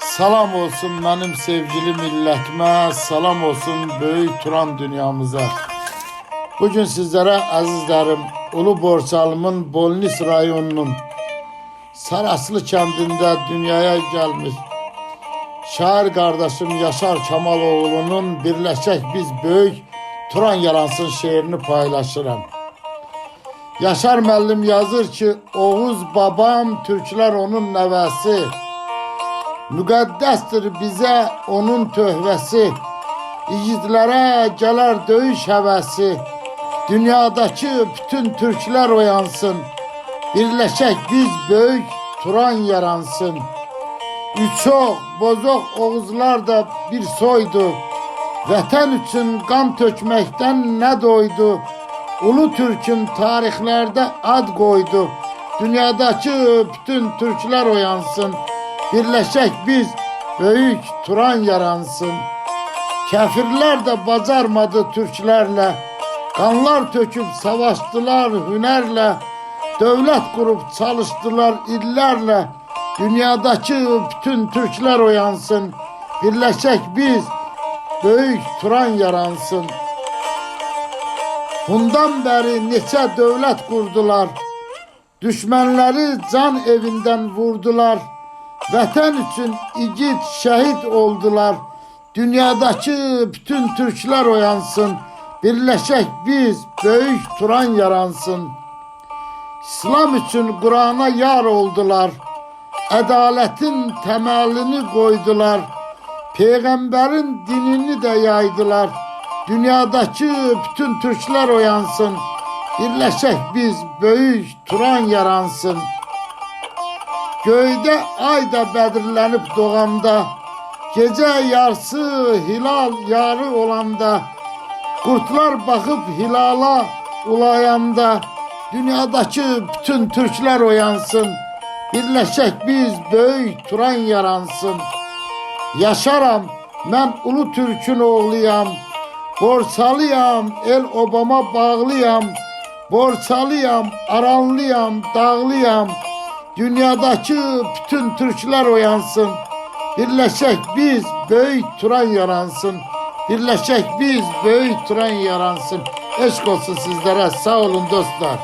Salam olsun benim sevgili milletime, salam olsun büyük Turan dünyamıza. Bugün sizlere azizlerim, Ulu Borsalımın Bolnis rayonunun Saraslı kentinde dünyaya gelmiş şair kardeşim Yaşar Çamaloğlu'nun Birleşek Biz Büyük Turan Yaransın şiirini paylaşırım. Yaşar müəllim yazır ki, Oğuz babam, Türklər onun nəvəsi. Müqəddəsdir bizə onun töhvəsi. İgidlərə gələr döyüş həvəsi. Dünyadakı bütün türklər oyansın. Birləşək biz böyük Turan yaransın. Üçoq, bozoq Oğuzlar da bir soydu. Vətən üçün qan tökməkdən nə doydu? Ulu Türk'ün tarihlerde ad koydu. Dünyadaki bütün Türkler oyansın. Birleşek biz büyük Turan yaransın. Kafirler de bacarmadı Türklerle. Kanlar töküp savaştılar hünerle. Devlet kurup çalıştılar illerle. Dünyadaki bütün Türkler oyansın. Birleşek biz büyük Turan yaransın. Bundan beri neçə dövlət qurdular. Düşmənləri can evindən vurdular. Vətən üçün igid şəhid oldular. Dünyadakı bütün türklər oyansın. Birləşək biz böyük Turan yaransın. İslam üçün Qurana yar oldular. Ədalətin təməlini qoydular. Peyğəmbərin dinini də yaydılar. Dünyadaki bütün Türkler oyansın. Birleşek biz büyük Turan yaransın. Göyde ay da bedirlenip doğanda, gece yarsı hilal yarı olanda, kurtlar bakıp hilala ulayanda, dünyadaki bütün Türkler oyansın. Birleşek biz büyük Turan yaransın. Yaşaram, ben Ulu Türk'ün oğluyam. Borsalıyam, el obama bağlıyam. Borsalıyam, aranlıyam, dağlıyam. Dünyadaki bütün Türkler oyansın. Birleşek biz büyük Turan yaransın. Birleşek biz büyük Turan yaransın. Eşk olsun sizlere. Sağ olun dostlar.